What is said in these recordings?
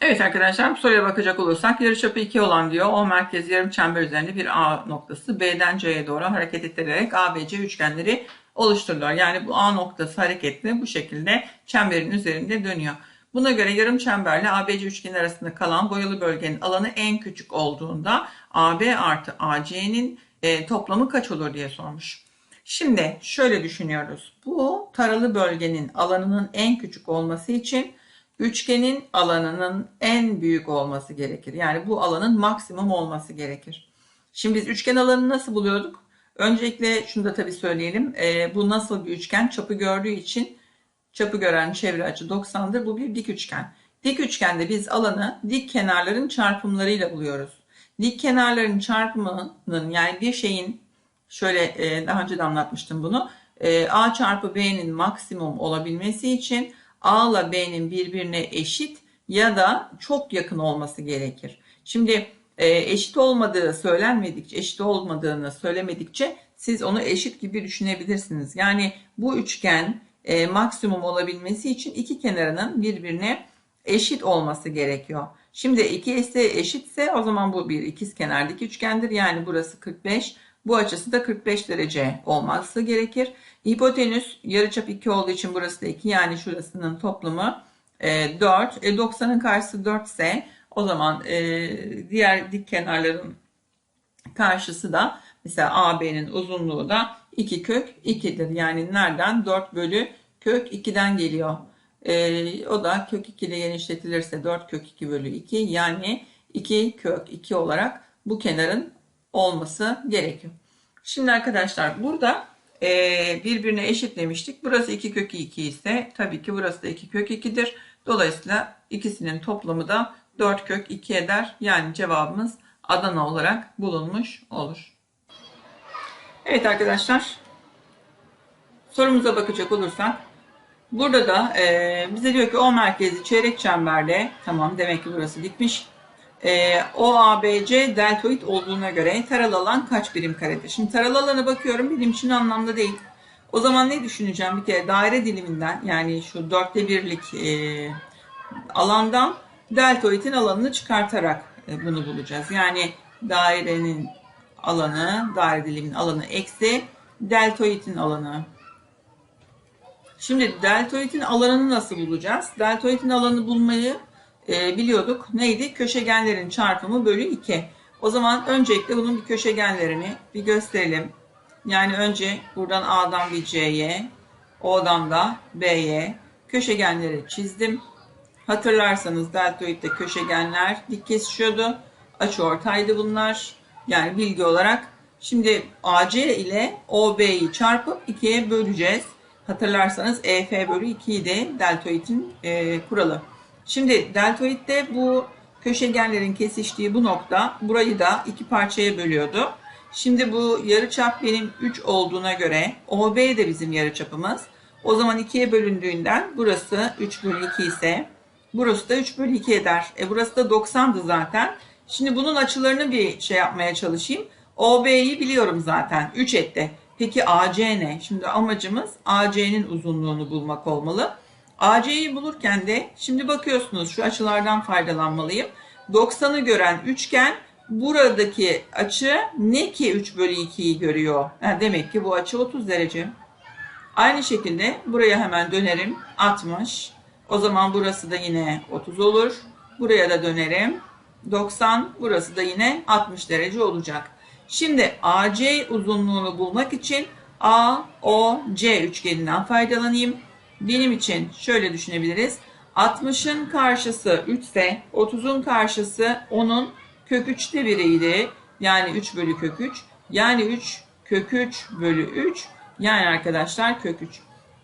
Evet arkadaşlar bu soruya bakacak olursak yarıçapı 2 olan diyor o merkez yarım çember üzerinde bir A noktası B'den C'ye doğru hareket ettirerek ABC üçgenleri oluşturuyor. Yani bu A noktası hareketli bu şekilde çemberin üzerinde dönüyor. Buna göre yarım çemberle ABC üçgeni arasında kalan boyalı bölgenin alanı en küçük olduğunda AB artı AC'nin e, toplamı kaç olur diye sormuş. Şimdi şöyle düşünüyoruz. Bu taralı bölgenin alanının en küçük olması için üçgenin alanının en büyük olması gerekir. Yani bu alanın maksimum olması gerekir. Şimdi biz üçgen alanını nasıl buluyorduk? Öncelikle şunu da tabii söyleyelim. E, bu nasıl bir üçgen? Çapı gördüğü için çapı gören çevre açı 90'dır. Bu bir dik üçgen. Dik üçgende biz alanı dik kenarların çarpımlarıyla buluyoruz. Dik kenarların çarpımının yani bir şeyin şöyle e, daha önce de anlatmıştım bunu. E, A çarpı B'nin maksimum olabilmesi için A ile B'nin birbirine eşit ya da çok yakın olması gerekir. Şimdi e, eşit olmadığı söylenmedikçe, eşit olmadığını söylemedikçe siz onu eşit gibi düşünebilirsiniz. Yani bu üçgen e, maksimum olabilmesi için iki kenarının birbirine eşit olması gerekiyor. Şimdi ikisi eşitse o zaman bu bir ikiz kenardaki üçgendir. Yani burası 45, bu açısı da 45 derece olması gerekir. Hipotenüs yarıçap 2 olduğu için burası da 2 yani şurasının toplamı e, 4. E, 90'ın karşısı 4 ise o zaman e, diğer dik kenarların karşısı da mesela AB'nin uzunluğu da 2 kök 2'dir. Yani nereden? 4 bölü kök 2'den geliyor. E, o da kök 2 ile genişletilirse 4 kök 2 bölü 2 yani 2 kök 2 olarak bu kenarın olması gerekiyor. Şimdi arkadaşlar burada e, birbirine eşitlemiştik. Burası 2 kök 2 ise tabii ki burası da 2 kök 2'dir. Dolayısıyla ikisinin toplamı da 4 kök 2 eder. Yani cevabımız Adana olarak bulunmuş olur. Evet arkadaşlar sorumuza bakacak olursak burada da e, bize diyor ki O merkezi çeyrek çemberle tamam demek ki burası dikmiş. E, OABC deltoid olduğuna göre taralı alan kaç birim karedir? Şimdi taralı alana bakıyorum benim için anlamda değil. O zaman ne düşüneceğim? Bir kere daire diliminden yani şu dörtte birlik e, alandan deltoidin alanını çıkartarak e, bunu bulacağız. Yani dairenin alanı, daire diliminin alanı eksi deltoidin alanı. Şimdi deltoidin alanını nasıl bulacağız? Deltoidin alanını bulmayı e, biliyorduk. Neydi? Köşegenlerin çarpımı bölü 2. O zaman öncelikle bunun bir köşegenlerini bir gösterelim. Yani önce buradan A'dan bir C'ye, O'dan da B'ye köşegenleri çizdim. Hatırlarsanız deltoidde köşegenler dik kesişiyordu. Açıortaydı bunlar. Yani bilgi olarak. Şimdi AC ile OB'yi çarpıp 2'ye böleceğiz. Hatırlarsanız EF bölü 2 idi deltoidin e, kuralı. Şimdi deltoidde bu köşegenlerin kesiştiği bu nokta burayı da iki parçaya bölüyordu. Şimdi bu yarıçap benim 3 olduğuna göre OB de bizim yarıçapımız. O zaman 2'ye bölündüğünden burası 3 bölü 2 ise burası da 3 bölü 2 eder. E burası da 90'dı zaten. Şimdi bunun açılarını bir şey yapmaya çalışayım. OB'yi biliyorum zaten 3 etti. Peki AC ne? Şimdi amacımız AC'nin uzunluğunu bulmak olmalı. AC'yi bulurken de şimdi bakıyorsunuz şu açılardan faydalanmalıyım. 90'ı gören üçgen buradaki açı ne ki 3 bölü 2'yi görüyor. Yani demek ki bu açı 30 derece. Aynı şekilde buraya hemen dönerim 60. O zaman burası da yine 30 olur. Buraya da dönerim 90. Burası da yine 60 derece olacak. Şimdi AC uzunluğunu bulmak için AOC üçgeninden faydalanayım. Benim için şöyle düşünebiliriz. 60'ın karşısı 3 ise 30'un karşısı 10'un kök 3'te biriydi. Yani 3 bölü kök 3. Yani 3 kök 3 bölü 3. Yani arkadaşlar kök 3.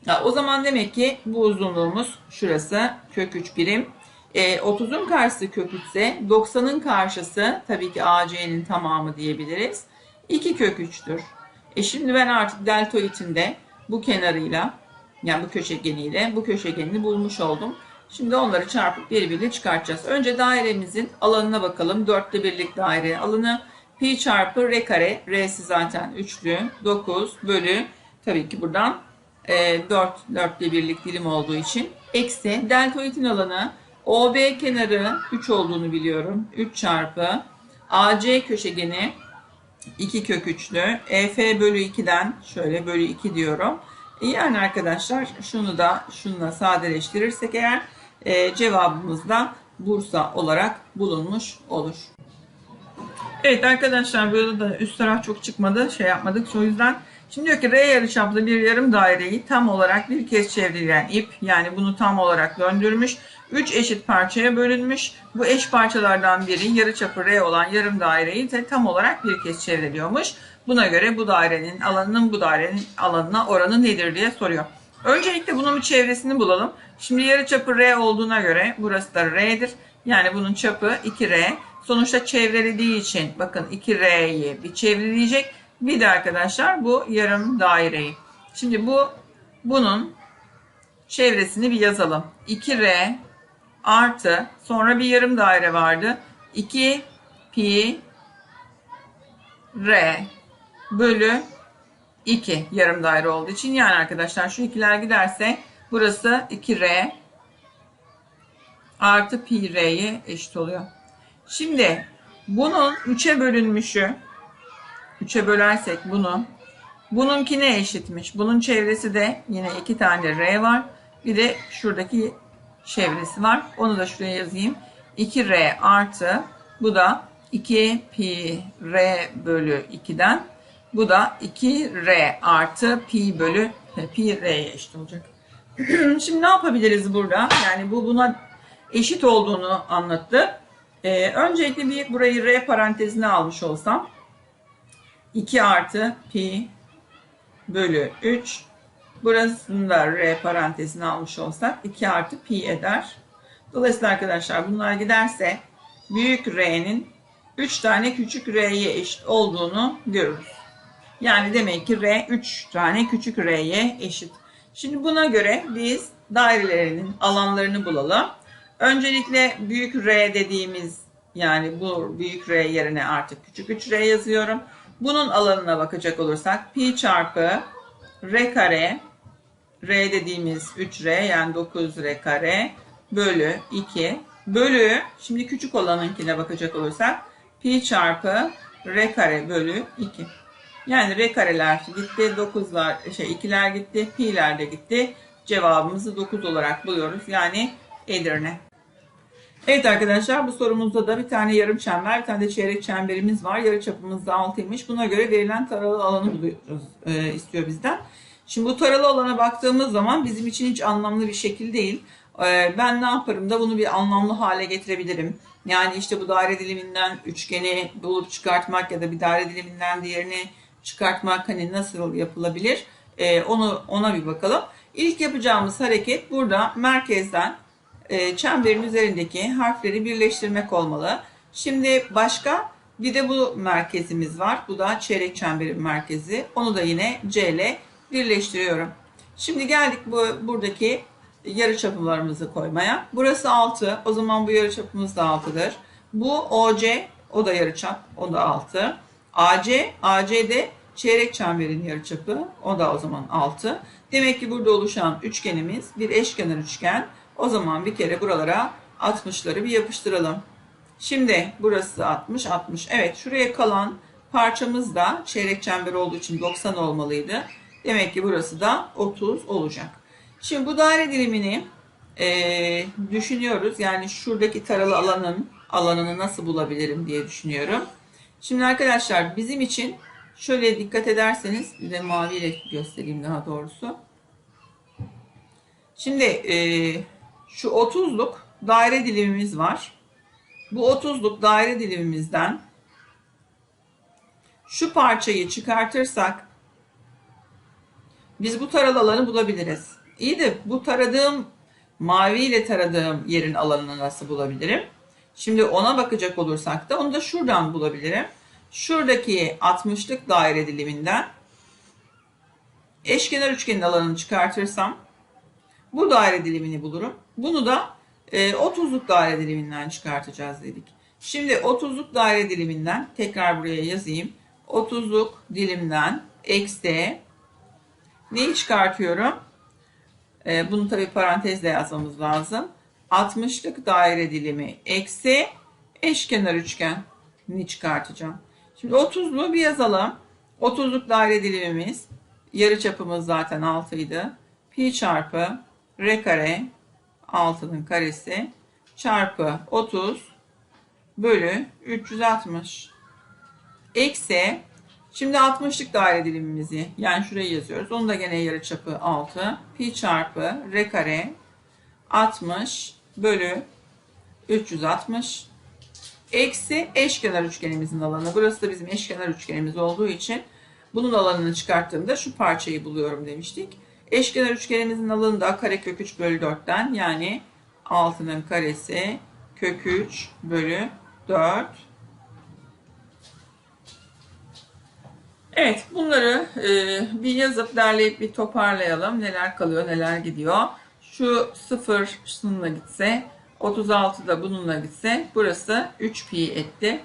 Ya, o zaman demek ki bu uzunluğumuz şurası kök 3 birim. E, 30'un karşısı kök 3 ise 90'ın karşısı tabii ki AC'nin tamamı diyebiliriz. 2 kök 3'tür. E şimdi ben artık deltoidin de bu kenarıyla yani bu köşegeniyle bu köşegenini bulmuş oldum. Şimdi onları çarpıp birbiriyle çıkartacağız. Önce dairemizin alanına bakalım. Dörtte birlik daire alanı. Pi çarpı r kare. R'si zaten üçlü. 9 bölü. Tabii ki buradan e, 4 dörtte birlik dilim olduğu için. Eksi deltoidin alanı OB kenarı 3 olduğunu biliyorum. 3 çarpı AC köşegeni 2 kök 3'lü. EF bölü 2'den şöyle bölü 2 diyorum. Yani arkadaşlar şunu da şununla sadeleştirirsek eğer e, cevabımız da Bursa olarak bulunmuş olur. Evet arkadaşlar burada da üst taraf çok çıkmadı. Şey yapmadık. O yüzden şimdi diyor ki R yarıçaplı bir yarım daireyi tam olarak bir kez çevrilen ip yani bunu tam olarak döndürmüş. 3 eşit parçaya bölünmüş. Bu eş parçalardan biri yarıçapı R olan yarım daireyi de tam olarak bir kez çevriliyormuş. Buna göre bu dairenin alanının bu dairenin alanına oranı nedir diye soruyor. Öncelikle bunun bir çevresini bulalım. Şimdi yarıçapı R olduğuna göre burası da R'dir. Yani bunun çapı 2R. Sonuçta çevrelediği için bakın 2R'yi bir çevreleyecek. Bir de arkadaşlar bu yarım daireyi. Şimdi bu bunun çevresini bir yazalım. 2R artı sonra bir yarım daire vardı. 2 pi R bölü 2 yarım daire olduğu için yani arkadaşlar şu ikiler giderse burası 2R artı pi R'ye eşit oluyor. Şimdi bunun 3'e bölünmüşü 3'e bölersek bunu bununki ne eşitmiş? Bunun çevresi de yine iki tane R var. Bir de şuradaki çevresi var. Onu da şuraya yazayım. 2R artı bu da 2 pi R bölü 2'den bu da 2R artı pi bölü pi R'ye eşit olacak. Şimdi ne yapabiliriz burada? Yani bu buna eşit olduğunu anlattı. Ee, öncelikle bir burayı R parantezine almış olsam 2 artı pi bölü 3 burasını da R parantezine almış olsak 2 artı pi eder. Dolayısıyla arkadaşlar bunlar giderse büyük R'nin 3 tane küçük R'ye eşit olduğunu görürüz. Yani demek ki R 3 tane küçük R'ye eşit. Şimdi buna göre biz dairelerinin alanlarını bulalım. Öncelikle büyük R dediğimiz yani bu büyük R yerine artık küçük 3R yazıyorum. Bunun alanına bakacak olursak pi çarpı R kare R dediğimiz 3R yani 9R kare bölü 2 bölü şimdi küçük olanınkine bakacak olursak pi çarpı R kare bölü 2. Yani R kareler gitti, 9'lar şey 2'ler gitti, pi'ler de gitti. Cevabımızı 9 olarak buluyoruz. Yani Edirne. Evet arkadaşlar bu sorumuzda da bir tane yarım çember, bir tane de çeyrek çemberimiz var. Yarı çapımız da 6'ymış. Buna göre verilen taralı alanı buluyoruz, e, istiyor bizden. Şimdi bu taralı alana baktığımız zaman bizim için hiç anlamlı bir şekil değil. E, ben ne yaparım da bunu bir anlamlı hale getirebilirim. Yani işte bu daire diliminden üçgeni bulup çıkartmak ya da bir daire diliminden diğerini çıkartmak hani nasıl yapılabilir? E, onu ona bir bakalım. İlk yapacağımız hareket burada merkezden e, çemberin üzerindeki harfleri birleştirmek olmalı. Şimdi başka bir de bu merkezimiz var. Bu da çeyrek çemberin merkezi. Onu da yine C ile birleştiriyorum. Şimdi geldik bu buradaki yarıçapılarımızı koymaya. Burası 6. O zaman bu yarıçapımız da 6'dır. Bu OC o da yarıçap. O da 6. AC ACD çeyrek çemberin yarıçapı. O da o zaman 6. Demek ki burada oluşan üçgenimiz bir eşkenar üçgen. O zaman bir kere buralara 60'ları bir yapıştıralım. Şimdi burası 60, 60. Evet şuraya kalan parçamız da çeyrek çember olduğu için 90 olmalıydı. Demek ki burası da 30 olacak. Şimdi bu daire dilimini e, düşünüyoruz. Yani şuradaki taralı alanın alanını nasıl bulabilirim diye düşünüyorum. Şimdi arkadaşlar bizim için şöyle dikkat ederseniz bir de maviyle göstereyim daha doğrusu. Şimdi e, şu 30'luk daire dilimimiz var. Bu 30'luk daire dilimimizden şu parçayı çıkartırsak biz bu taralı alanı bulabiliriz. İyi de bu taradığım mavi ile taradığım yerin alanını nasıl bulabilirim? Şimdi ona bakacak olursak da onu da şuradan bulabilirim. Şuradaki 60'lık daire diliminden eşkenar üçgenin alanını çıkartırsam bu daire dilimini bulurum. Bunu da e, 30'luk daire diliminden çıkartacağız dedik. Şimdi 30'luk daire diliminden tekrar buraya yazayım. 30'luk dilimden eksi neyi çıkartıyorum? E, bunu tabi parantezle yazmamız lazım. 60'lık daire dilimi eksi eşkenar üçgenini çıkartacağım. Şimdi 30'lu bir yazalım. 30'luk daire dilimimiz yarı çapımız zaten 6 idi. Pi çarpı r kare 6'nın karesi çarpı 30 bölü 360 eksi şimdi 60'lık daire dilimimizi yani şuraya yazıyoruz. Onu da gene yarı çapı 6 pi çarpı r kare 60 bölü 360 eksi eşkenar üçgenimizin alanı. Burası da bizim eşkenar üçgenimiz olduğu için bunun alanını çıkarttığımda şu parçayı buluyorum demiştik. Eşkenar üçgenimizin alanı da karekök 3 bölü 4'ten yani 6'nın karesi kök 3 bölü 4. Evet bunları e, bir yazıp derleyip bir toparlayalım. Neler kalıyor neler gidiyor. Şu 0 şununla gitse 36 da bununla gitse burası 3 pi etti.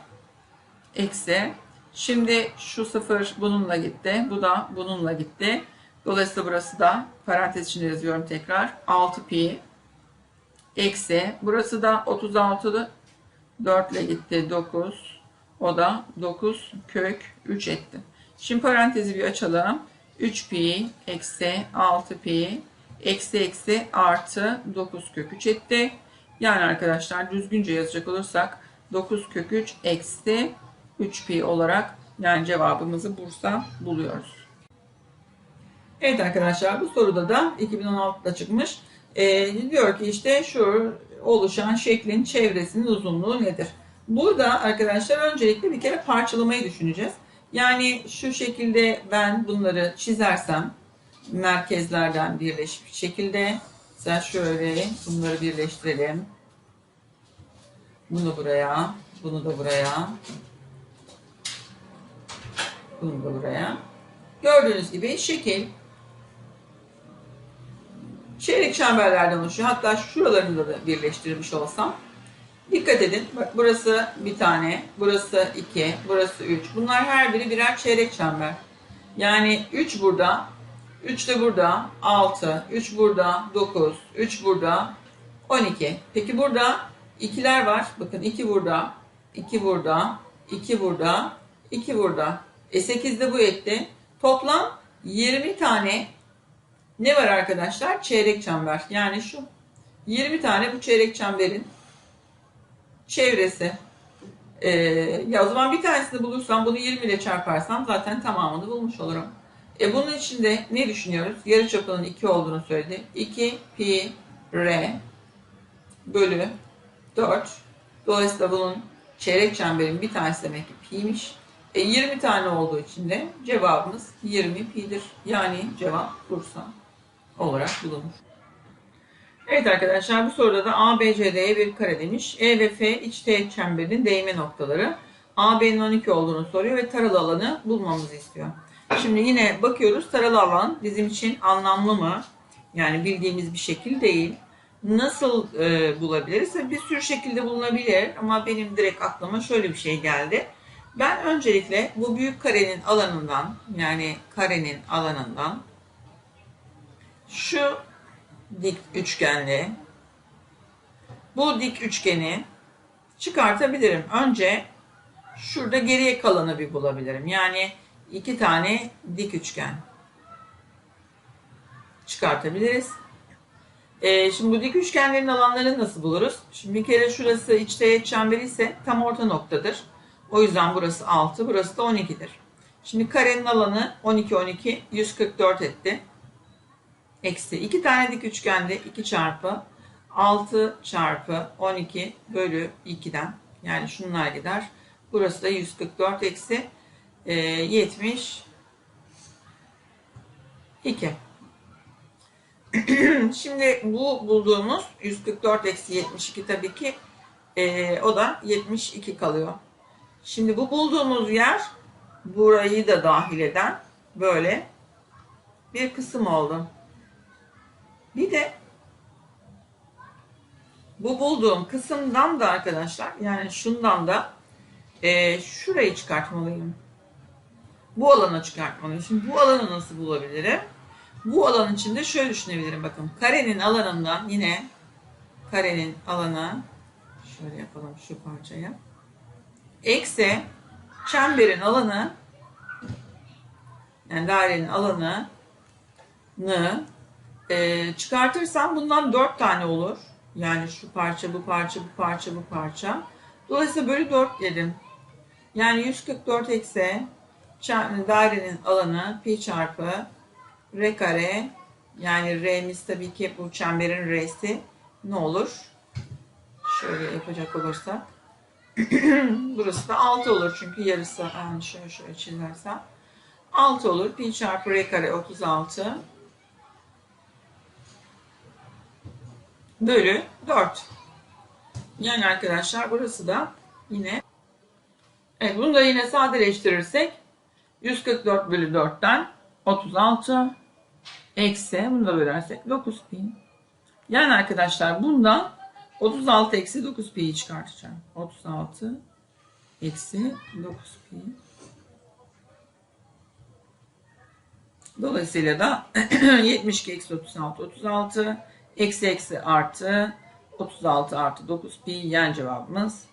Eksi. Şimdi şu 0 bununla gitti. Bu da bununla gitti. Dolayısıyla burası da parantez içinde yazıyorum tekrar. 6 pi eksi. Burası da 36 4 ile gitti 9. O da 9 kök 3 etti. Şimdi parantezi bir açalım. 3 pi eksi 6 pi eksi eksi artı 9 kök 3 etti. Yani arkadaşlar düzgünce yazacak olursak 9 kök 3 eksi 3 pi olarak yani cevabımızı Bursa buluyoruz. Evet arkadaşlar bu soruda da 2016'da çıkmış. Ee, diyor ki işte şu oluşan şeklin çevresinin uzunluğu nedir? Burada arkadaşlar öncelikle bir kere parçalamayı düşüneceğiz. Yani şu şekilde ben bunları çizersem merkezlerden birleşik şekilde mesela şöyle bunları birleştirelim. Bunu buraya, bunu da buraya. Bunu da buraya. Gördüğünüz gibi şekil çeyrek çemberlerden oluşuyor. Hatta şuralarını da birleştirmiş olsam. Dikkat edin. Bak burası bir tane, burası iki, burası üç. Bunlar her biri birer çeyrek çember. Yani 3 burada, 3 de burada 6, 3 burada 9, 3 burada 12. Peki burada ikiler var. Bakın 2 burada, 2 burada, 2 burada, 2 burada. E 8 de bu etti. Toplam 20 tane ne var arkadaşlar? Çeyrek çember. Yani şu 20 tane bu çeyrek çemberin çevresi. Ee, ya o zaman bir tanesini bulursam bunu 20 ile çarparsam zaten tamamını bulmuş olurum. E bunun içinde ne düşünüyoruz? Yarı çapının 2 olduğunu söyledi. 2 pi r bölü 4. Dolayısıyla bunun çeyrek çemberin bir tanesi demek ki pi'ymiş. E 20 tane olduğu için de cevabımız 20 pi'dir. Yani cevap Bursa olarak bulunur. Evet arkadaşlar bu soruda da ABCD'ye bir kare demiş. E ve F iç teğet çemberin değme noktaları. AB'nin 12 olduğunu soruyor ve taralı alanı bulmamızı istiyor. Şimdi yine bakıyoruz taralı alan bizim için anlamlı mı? Yani bildiğimiz bir şekil değil. Nasıl e, bulabiliriz? Bir sürü şekilde bulunabilir ama benim direkt aklıma şöyle bir şey geldi. Ben öncelikle bu büyük karenin alanından yani karenin alanından şu dik üçgenli bu dik üçgeni çıkartabilirim. Önce şurada geriye kalanı bir bulabilirim. Yani iki tane dik üçgen çıkartabiliriz. Ee, şimdi bu dik üçgenlerin alanlarını nasıl buluruz? Şimdi bir kere şurası iç teğet çemberi ise tam orta noktadır. O yüzden burası 6, burası da 12'dir. Şimdi karenin alanı 12 12 144 etti. Eksi 2 tane dik üçgende 2 çarpı 6 çarpı 12 bölü 2'den yani şunlar gider. Burası da 144 eksi e, 70 2. Şimdi bu bulduğumuz 144 eksi 72 tabii ki e, o da 72 kalıyor. Şimdi bu bulduğumuz yer burayı da dahil eden böyle bir kısım oldu. Bir de bu bulduğum kısımdan da arkadaşlar yani şundan da e, şurayı çıkartmalıyım. Bu alana çıkartmalıyım. Şimdi bu alanı nasıl bulabilirim? Bu alan içinde şöyle düşünebilirim bakın. Karenin alanından yine karenin alanı şöyle yapalım şu parçayı. Eksi çemberin alanı yani dairenin alanı e, çıkartırsam bundan 4 tane olur. Yani şu parça, bu parça, bu parça, bu parça. Dolayısıyla bölü 4 dedim. Yani 144 eksi dairenin alanı pi çarpı r kare yani r'miz tabii ki bu çemberin r'si ne olur? Şöyle yapacak olursak. Burası da 6 olur çünkü yarısı yani şöyle şöyle çizersem. 6 olur. Pi çarpı r kare 36 bölü 4. Yani arkadaşlar burası da yine evet bunu da yine sadeleştirirsek 144 bölü 4'ten 36 eksi bunu da bölersek 9 pi. Yani arkadaşlar bundan 36 eksi 9 pi'yi çıkartacağım. 36 eksi 9 pi. Dolayısıyla da 72 eksi 36 36 eksi eksi artı 36 artı 9 pi yani cevabımız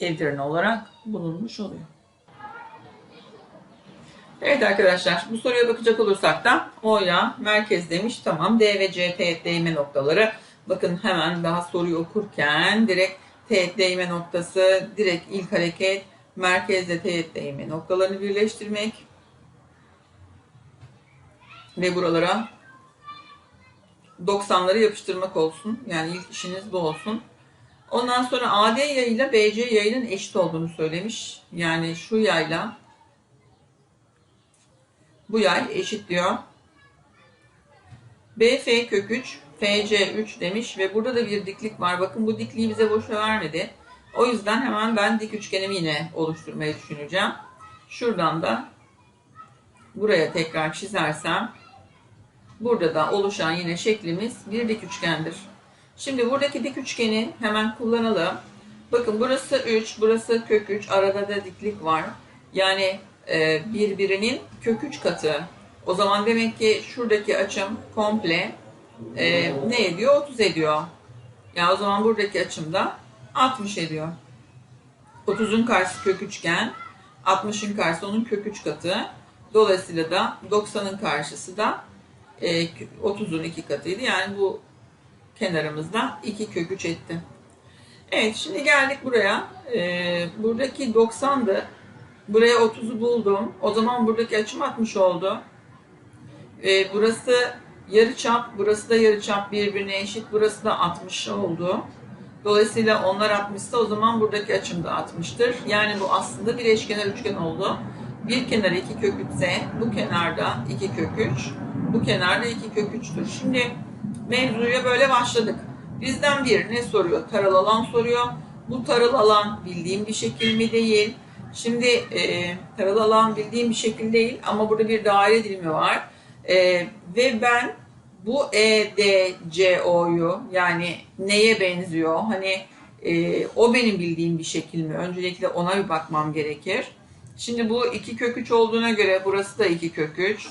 Edirne olarak bulunmuş oluyor. Evet arkadaşlar bu soruya bakacak olursak da O'ya merkez demiş. Tamam D ve C teğet değme noktaları. Bakın hemen daha soruyu okurken direkt teğet değme noktası, direkt ilk hareket merkezle teğet değme noktalarını birleştirmek. Ve buralara 90'ları yapıştırmak olsun. Yani ilk işiniz bu olsun. Ondan sonra AD yayıyla BC yayının eşit olduğunu söylemiş. Yani şu yayla bu yay eşit diyor. BF kök 3, FC 3 demiş ve burada da bir diklik var. Bakın bu dikliği bize boşa vermedi. O yüzden hemen ben dik üçgenimi yine oluşturmayı düşüneceğim. Şuradan da buraya tekrar çizersem burada da oluşan yine şeklimiz bir dik üçgendir. Şimdi buradaki dik üçgeni hemen kullanalım. Bakın burası 3, burası kök 3, arada da diklik var. Yani birbirinin kök 3 katı. O zaman demek ki şuradaki açım komple e, ne ediyor? 30 ediyor. Yani o zaman buradaki açım da 60 ediyor. 30'un karşısı kök üçgen, 60'ın karşısı onun kök 3 katı. Dolayısıyla da 90'ın karşısı da e, 30'un 2 katıydı. Yani bu kenarımızda 2 kök 3 etti. Evet şimdi geldik buraya. E, buradaki 90'dı. Buraya 30'u buldum. O zaman buradaki açım 60 oldu. E, burası yarı çap, burası da yarı çap birbirine eşit. Burası da 60 oldu. Dolayısıyla onlar 60 ise o zaman buradaki açım da 60'tır. Yani bu aslında bir eşkenar üçgen oldu. Bir kenarı 2 kök 3 ise bu kenarda 2 kök 3, bu kenarda 2 kök 3'tür. Şimdi mevzuya böyle başladık. Bizden bir ne soruyor? Taral alan soruyor. Bu taral alan bildiğim bir şekil mi değil? Şimdi e, taral alan bildiğim bir şekil değil ama burada bir daire dilimi var. E, ve ben bu E, D, C, O'yu yani neye benziyor? Hani e, o benim bildiğim bir şekil mi? Öncelikle ona bir bakmam gerekir. Şimdi bu 2 kök 3 olduğuna göre burası da 2 kök 3.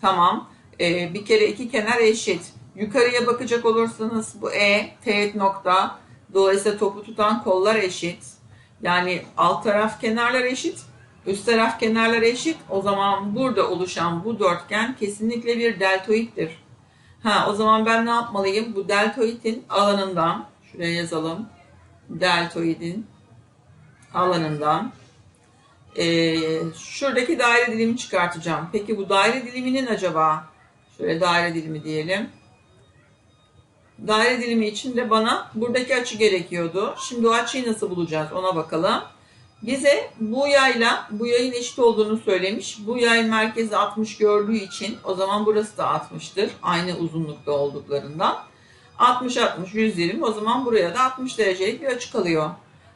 Tamam. E, bir kere iki kenar eşit. Yukarıya bakacak olursanız bu E, teğet nokta. Dolayısıyla topu tutan kollar eşit. Yani alt taraf kenarlar eşit. Üst taraf kenarlar eşit. O zaman burada oluşan bu dörtgen kesinlikle bir deltoittir. Ha, o zaman ben ne yapmalıyım? Bu deltoidin alanından, şuraya yazalım. Deltoidin alanından e, şuradaki daire dilimi çıkartacağım. Peki bu daire diliminin acaba şöyle daire dilimi diyelim. Daire dilimi için de bana buradaki açı gerekiyordu. Şimdi o açıyı nasıl bulacağız ona bakalım. Bize bu yayla bu yayın eşit olduğunu söylemiş. Bu yayın merkezi 60 gördüğü için o zaman burası da 60'tır. Aynı uzunlukta olduklarından. 60 60 120 o zaman buraya da 60 derecelik bir açı kalıyor.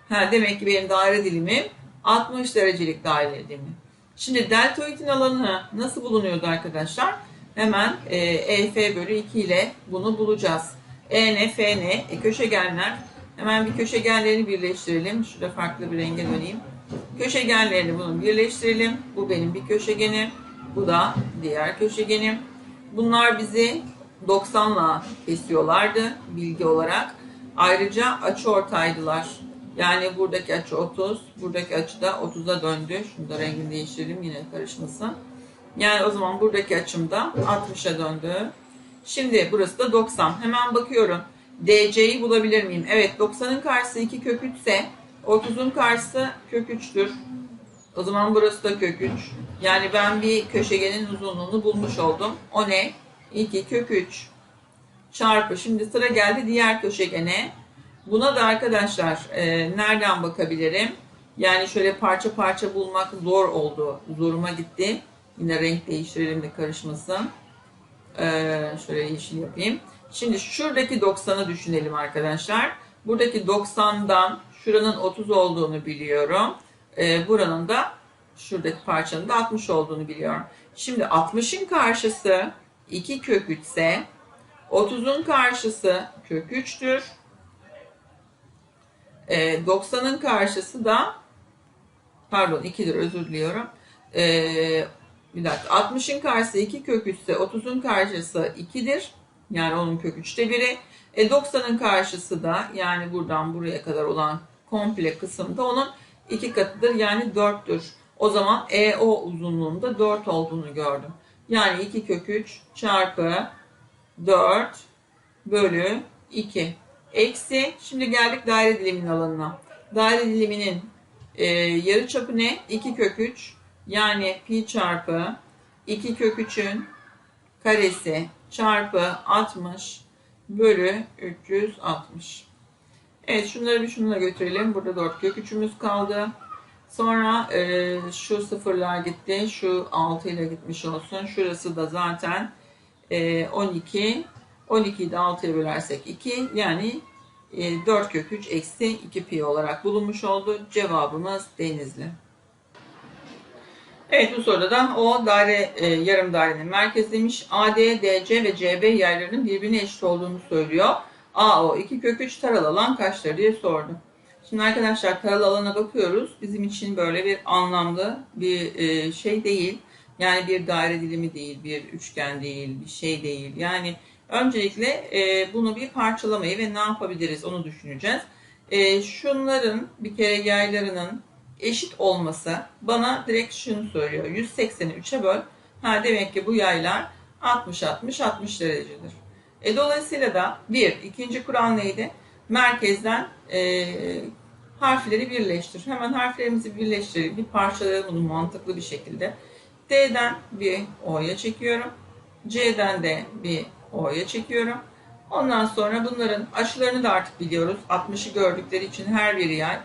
Ha, demek ki benim daire dilimim 60 derecelik daire dilimi. Şimdi deltoidin alanı nasıl bulunuyordu arkadaşlar? Hemen e, EF bölü 2 ile bunu bulacağız. EN, FN, e, köşegenler. Hemen bir köşegenlerini birleştirelim. Şurada farklı bir renge döneyim. Köşegenlerini bunu birleştirelim. Bu benim bir köşegenim. Bu da diğer köşegenim. Bunlar bizi 90'la kesiyorlardı bilgi olarak. Ayrıca açı ortaydılar. Yani buradaki açı 30, buradaki açı da 30'a döndü. Şunu da rengini değiştirelim yine karışmasın. Yani o zaman buradaki açım da 60'a döndü. Şimdi burası da 90. Hemen bakıyorum. DC'yi bulabilir miyim? Evet 90'ın karşısı 2 kök 3 ise 30'un karşısı kök 3'tür. O zaman burası da kök 3. Yani ben bir köşegenin uzunluğunu bulmuş oldum. O ne? 2 kök 3 çarpı. Şimdi sıra geldi diğer köşegene. Buna da arkadaşlar e, nereden bakabilirim? Yani şöyle parça parça bulmak zor oldu. Zoruma gitti. Yine renk değiştirelim de karışmasın. Ee, şöyle yeşil yapayım. Şimdi şuradaki 90'ı düşünelim arkadaşlar. Buradaki 90'dan şuranın 30 olduğunu biliyorum. Ee, buranın da şuradaki parçanın da 60 olduğunu biliyorum. Şimdi 60'ın karşısı 2 kök 3 ise 30'un karşısı kök 3'tür. Ee, 90'ın karşısı da pardon 2'dir özür diliyorum. Ee, bir dakika 60'ın karşısı 2 kök 3 ise 30'un karşısı 2'dir. Yani onun kök 3'te biri. E 90'ın karşısı da yani buradan buraya kadar olan komple kısımda onun 2 katıdır. Yani 4'tür. O zaman EO uzunluğunda 4 olduğunu gördüm. Yani 2 kök 3 çarpı 4 bölü 2. Eksi şimdi geldik daire diliminin alanına. Daire diliminin e, yarı çapı ne? 2 kök 3 yani pi çarpı 2 kök 3'ün karesi çarpı 60 bölü 360. Evet şunları bir şununla götürelim. Burada 4 kök 3'ümüz kaldı. Sonra e, şu sıfırlar gitti. Şu 6 ile gitmiş olsun. Şurası da zaten e, 12. 12'yi de 6'ya bölersek 2. Yani e, 4 kök 3 eksi 2 pi olarak bulunmuş oldu. Cevabımız Denizli. Evet bu soruda da o daire e, yarım dairenin merkezi demiş. AD, DC ve CB yerlerinin birbirine eşit olduğunu söylüyor. AO 2 kök 3 taralı alan kaçtır diye sordu. Şimdi arkadaşlar taralı alana bakıyoruz. Bizim için böyle bir anlamlı bir e, şey değil. Yani bir daire dilimi değil, bir üçgen değil, bir şey değil. Yani öncelikle e, bunu bir parçalamayı ve ne yapabiliriz onu düşüneceğiz. E, şunların bir kere yaylarının eşit olması bana direkt şunu söylüyor. 180'i 3'e böl. Ha demek ki bu yaylar 60 60 60 derecedir. E, dolayısıyla da bir ikinci kural neydi? Merkezden e, harfleri birleştir. Hemen harflerimizi birleştirelim. Bir parçalayalım bunu mantıklı bir şekilde. D'den bir O'ya çekiyorum. C'den de bir O'ya çekiyorum. Ondan sonra bunların açılarını da artık biliyoruz. 60'ı gördükleri için her biri yay.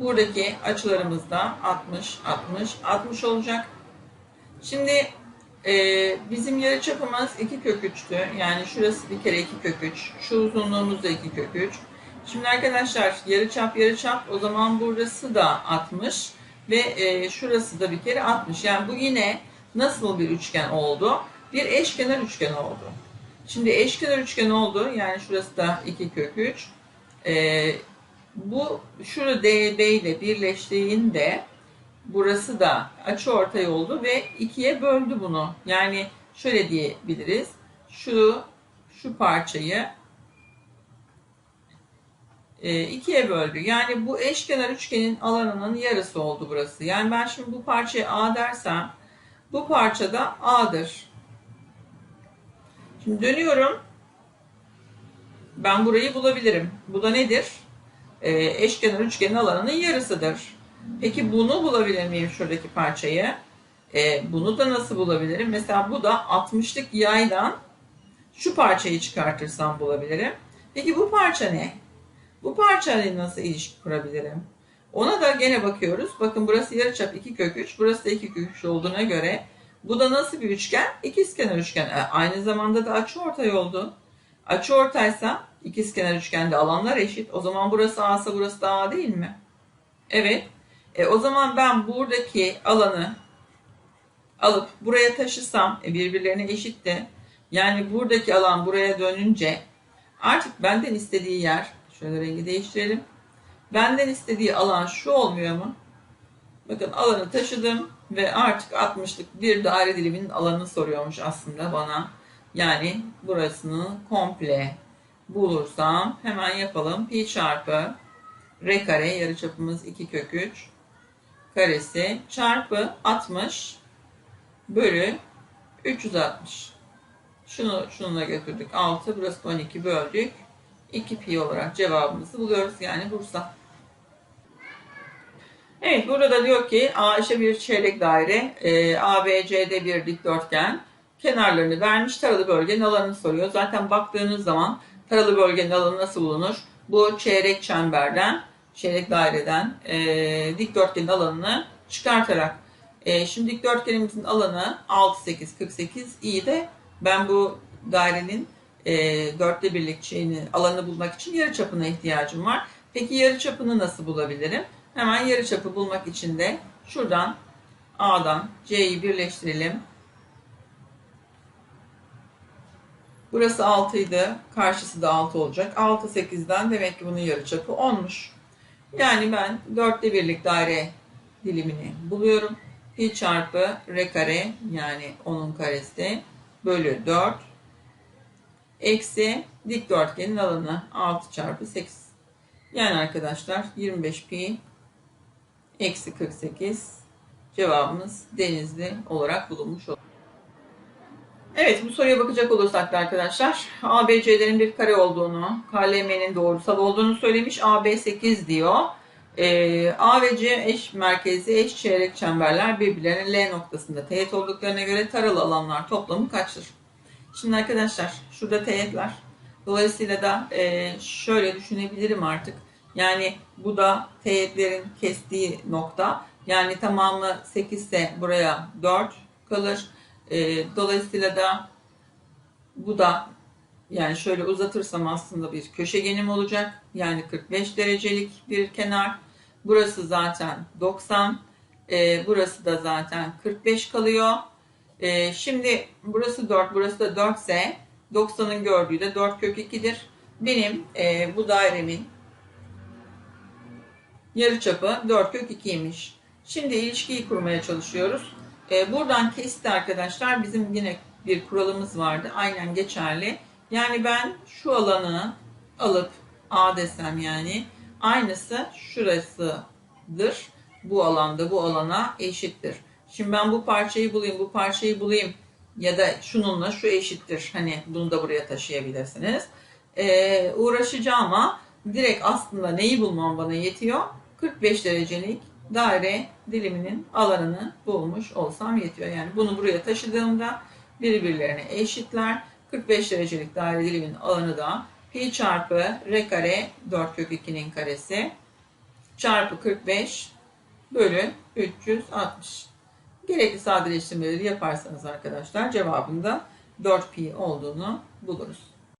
Buradaki açılarımız da 60, 60, 60 olacak. Şimdi e, bizim yarıçapımız 2 kök 3'tü. Yani şurası bir kere 2 kök 3. Şu uzunluğumuz da 2 kök 3. Şimdi arkadaşlar yarıçap yarıçap o zaman burası da 60 ve e, şurası da bir kere 60. Yani bu yine nasıl bir üçgen oldu? Bir eşkenar üçgen oldu. Şimdi eşkenar üçgen oldu. Yani şurası da 2 kök 3. E, bu şurada DB ile birleştiğinde burası da açı ortay oldu ve ikiye böldü bunu. Yani şöyle diyebiliriz. Şu şu parçayı e, ikiye böldü. Yani bu eşkenar üçgenin alanının yarısı oldu burası. Yani ben şimdi bu parçaya A dersem bu parça da A'dır. Şimdi dönüyorum. Ben burayı bulabilirim. Bu da nedir? E, eşkenar üçgenin alanının yarısıdır. Peki bunu bulabilir miyim şuradaki parçayı? E, bunu da nasıl bulabilirim? Mesela bu da 60'lık yaydan şu parçayı çıkartırsam bulabilirim. Peki bu parça ne? Bu parçayla nasıl ilişki kurabilirim? Ona da gene bakıyoruz. Bakın burası yarıçap 2 kök 3, burası da 2 kök 3 olduğuna göre bu da nasıl bir üçgen? İkizkenar üçgen. E, aynı zamanda da açı ortay oldu. Açı ortaysa ikizkenar üçgende alanlar eşit. O zaman burası A ise burası da A değil mi? Evet. E, o zaman ben buradaki alanı alıp buraya taşısam e, birbirlerine eşitti. Yani buradaki alan buraya dönünce artık benden istediği yer şöyle rengi değiştirelim. Benden istediği alan şu olmuyor mu? Bakın alanı taşıdım ve artık 60'lık bir daire diliminin alanını soruyormuş aslında bana. Yani burasını komple bulursam hemen yapalım. Pi çarpı r kare yarıçapımız 2 kök 3 karesi çarpı 60 bölü 360. Şunu şununla götürdük 6 burası da 12 böldük. 2 pi olarak cevabımızı buluyoruz yani Bursa. Evet burada diyor ki A işe bir çeyrek daire, e, ABC'de bir dikdörtgen, kenarlarını vermiş taralı bölgenin alanını soruyor. Zaten baktığınız zaman taralı bölgenin alanı nasıl bulunur? Bu çeyrek çemberden, çeyrek daireden e, dikdörtgenin alanını çıkartarak. E, şimdi dikdörtgenimizin alanı 6, 8, 48. İyi de ben bu dairenin e, dörtte birlik şeyini, alanını bulmak için yarıçapına ihtiyacım var. Peki yarıçapını nasıl bulabilirim? Hemen yarıçapı bulmak için de şuradan A'dan C'yi birleştirelim. Burası 6 idi. Karşısı da 6 olacak. 6 8'den demek ki bunun yarıçapı 10'muş. Yani ben dörtte birlik daire dilimini buluyorum. Pi çarpı r kare yani 10'un karesi bölü 4 eksi dikdörtgenin alanı 6 çarpı 8. Yani arkadaşlar 25 pi eksi 48 cevabımız denizli olarak bulunmuş olur. Evet bu soruya bakacak olursak da arkadaşlar ABC'lerin bir kare olduğunu, KLM'nin doğrusal olduğunu söylemiş. AB 8 diyor. Ee, A ve C eş merkezi eş çeyrek çemberler birbirlerine L noktasında teğet olduklarına göre taralı alanlar toplamı kaçtır? Şimdi arkadaşlar şurada teğetler. Dolayısıyla da e, şöyle düşünebilirim artık. Yani bu da teğetlerin kestiği nokta. Yani tamamı 8 ise buraya 4 kalır. E, dolayısıyla da bu da yani şöyle uzatırsam aslında bir köşegenim olacak. Yani 45 derecelik bir kenar. Burası zaten 90. E, burası da zaten 45 kalıyor. E, şimdi burası 4, burası da 4 ise 90'ın gördüğü de 4 kök 2'dir. Benim e, bu dairemin yarıçapı 4 kök 2'ymiş. Şimdi ilişkiyi kurmaya çalışıyoruz. E, buradan kesti arkadaşlar. Bizim yine bir kuralımız vardı. Aynen geçerli. Yani ben şu alanı alıp A desem yani aynısı şurasıdır. Bu alanda bu alana eşittir. Şimdi ben bu parçayı bulayım, bu parçayı bulayım ya da şununla şu eşittir. Hani bunu da buraya taşıyabilirsiniz. Ee, uğraşacağım ama direkt aslında neyi bulmam bana yetiyor? 45 derecelik daire diliminin alanını bulmuş olsam yetiyor. Yani bunu buraya taşıdığımda birbirlerine eşitler. 45 derecelik daire diliminin alanı da pi çarpı r kare 4 kök 2'nin karesi çarpı 45 bölü 360. Gerekli sadeleştirmeleri yaparsanız arkadaşlar cevabında 4 pi olduğunu buluruz.